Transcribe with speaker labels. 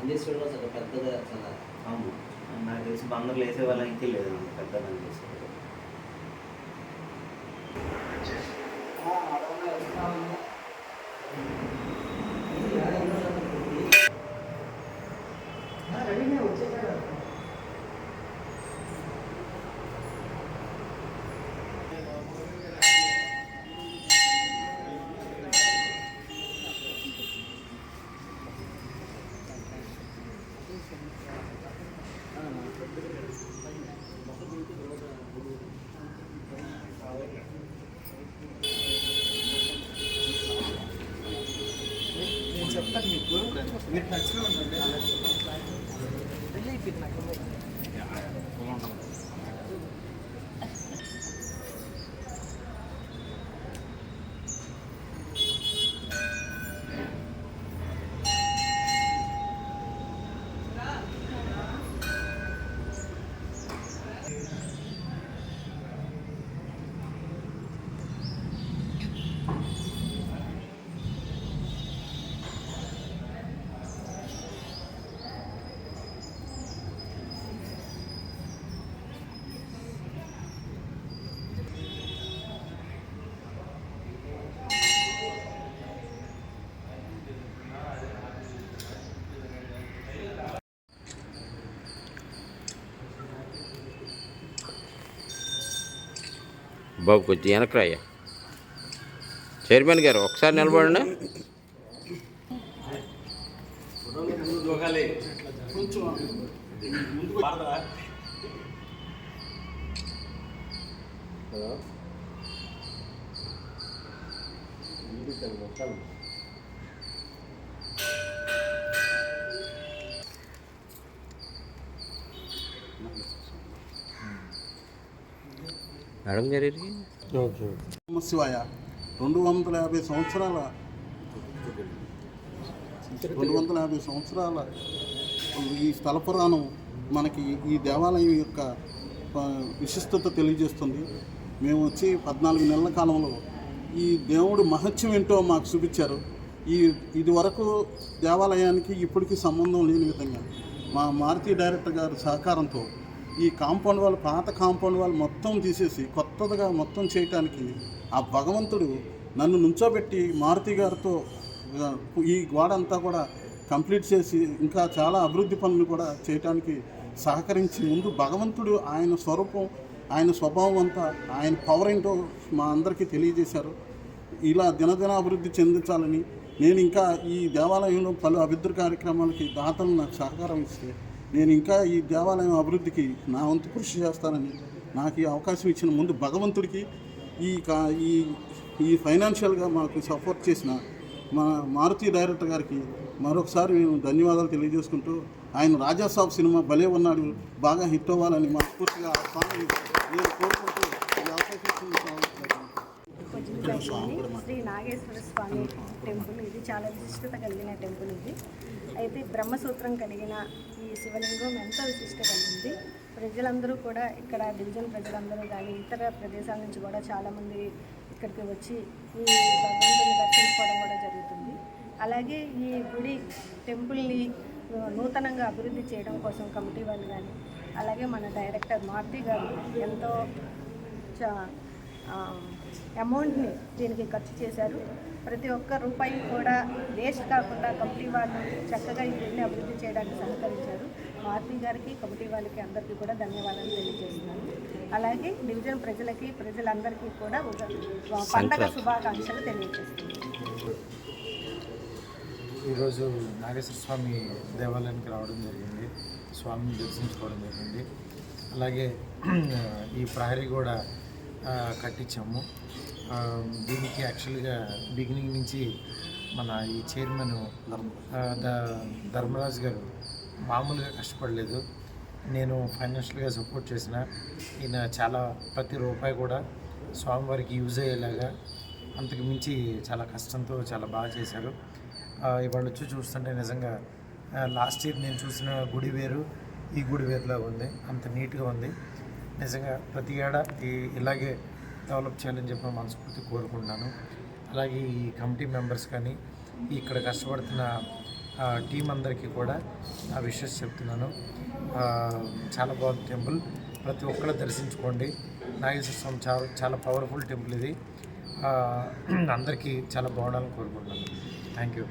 Speaker 1: ఇండస్ట్రీలో చాలా
Speaker 2: పెద్దగా చాలా. అవును. నాకు తెలిసి బందర్లు వేసే వాళ్ళకి లేదు పెద్దగా చేసేవాళ్ళు చెప్తాను మీకు. మీరు నచ్చిన ఉండండి
Speaker 3: బాబు కొంచెం వెనక్కి చైర్మన్ గారు ఒకసారి నిలబడండి.
Speaker 2: హలో.
Speaker 3: మేడం గారు?
Speaker 2: శివాయ రెండు వందల యాభై సంవత్సరాల రెండు వందల యాభై సంవత్సరాల ఈ స్థల పురాణం మనకి ఈ దేవాలయం యొక్క విశిష్టత తెలియజేస్తుంది. మేము వచ్చి పద్నాలుగు నెలల కాలంలో ఈ దేవుడు మహత్యం ఏంటో మాకు చూపించారు. ఈ ఇది వరకు దేవాలయానికి ఇప్పటికీ సంబంధం లేని విధంగా మా మారుతి డైరెక్టర్ గారి సహకారంతో ఈ కాంపౌండ్ వాళ్ళు పాత కాంపౌండ్ వాళ్ళు మొత్తం తీసేసి కొత్తగా మొత్తం చేయటానికి ఆ భగవంతుడు నన్ను నుంచోబెట్టి మారుతి గారితో ఈ గోడ అంతా కూడా కంప్లీట్ చేసి ఇంకా చాలా అభివృద్ధి పనులు కూడా చేయటానికి సహకరించి ముందు భగవంతుడు ఆయన స్వరూపం ఆయన స్వభావం అంతా ఆయన పవర్ ఏంటో మా అందరికీ తెలియజేశారు. ఇలా దినదిన అభివృద్ధి చెందించాలని నేను ఇంకా ఈ దేవాలయంలో పలు అభివృద్ధి కార్యక్రమాలకి దాతలు నాకు సహకారం ఇస్తే నేను ఇంకా ఈ దేవాలయం అభివృద్ధికి నా వంతు కృషి చేస్తానని నాకు ఈ అవకాశం ఇచ్చిన ముందు భగవంతుడికి ఈ కా ఈ ఈ ఫైనాన్షియల్గా మాకు సపోర్ట్ చేసిన మా మారుతి డైరెక్టర్ గారికి మరొకసారి మేము ధన్యవాదాలు తెలియజేసుకుంటూ ఆయన రాజాసాబ్ సినిమా భలే ఉన్నాడు బాగా హిట్ అవ్వాలని మనస్ఫూర్తిగా ఆ నేను కోరుకుంటూ
Speaker 4: కొంచెం శ్రీ నాగేశ్వర స్వామి టెంపుల్ ఇది. చాలా విశిష్టత కలిగిన టెంపుల్ ఇది. అయితే బ్రహ్మసూత్రం కలిగిన ఈ శివలింగం ఎంతో విశిష్ట కలిగింది. ప్రజలందరూ కూడా ఇక్కడ డివిజన్ ప్రజలందరూ కానీ ఇతర ప్రదేశాల నుంచి కూడా చాలామంది ఇక్కడికి వచ్చి ఈ భగవంతుని దర్శించుకోవడం కూడా జరుగుతుంది. అలాగే ఈ గుడి టెంపుల్ని నూతనంగా అభివృద్ధి చేయడం కోసం కమిటీ వాళ్ళు కానీ అలాగే మన డైరెక్టర్ మారుతి గారు ఎంతో చా- అమౌంట్ని దీనికి ఖర్చు చేశారు. ప్రతి ఒక్క రూపాయి కూడా వేస్ట్ కాకుండా కమిటీ వాళ్ళు చక్కగా ఈ గుడిని అభివృద్ధి చేయడానికి సహకరించారు. మారుతి గారికి కమిటీ వాళ్ళకి అందరికీ కూడా ధన్యవాదాలు తెలియజేస్తున్నాను. అలాగే డివిజన్ ప్రజలకి ప్రజలందరికీ కూడా పండగ శుభాకాంక్షలు తెలియజేస్తున్నాను.
Speaker 5: ఈరోజు నాగేశ్వర స్వామి దేవాలయానికి రావడం జరిగింది. స్వామిని దర్శించుకోవడం జరిగింది. అలాగే ఈ ప్రహరీ కూడా కట్టించాము. దీనికి యాక్చువల్గా బిగినింగ్ నుంచి మన ఈ చైర్మన్ ధర్మరాజ్ ద గారు మామూలుగా కష్టపడలేదు. నేను ఫైనాన్షియల్గా సపోర్ట్ చేసిన. ఈయన చాలా ప్రతి రూపాయి కూడా స్వామివారికి యూజ్ అయ్యేలాగా అంతకు మించి చాలా కష్టంతో చాలా బాగా చేశారు. ఇవాళ వచ్చి చూస్తుంటే నిజంగా లాస్ట్ ఇయర్ నేను చూసిన గుడి వేరు ఈ గుడి వేరులా ఉంది. అంత నీట్గా ఉంది. నిజంగా ప్రతి ఏడా ఈ ఇలాగే డెవలప్ చేయాలని చెప్పి మనస్ఫూర్తి కోరుకుంటున్నాను. అలాగే ఈ కమిటీ మెంబర్స్ కానీ ఇక్కడ కష్టపడుతున్న టీం అందరికీ కూడా నా విషెస్ చెప్తున్నాను. చాలా బాగుంది టెంపుల్. ప్రతి ఒక్కరు దర్శించుకోండి. నాగేశ్వర స్వామి చాలా చాలా పవర్ఫుల్ టెంపుల్ ఇది. అందరికీ చాలా బాగుండాలని కోరుకుంటున్నాను. Thank you.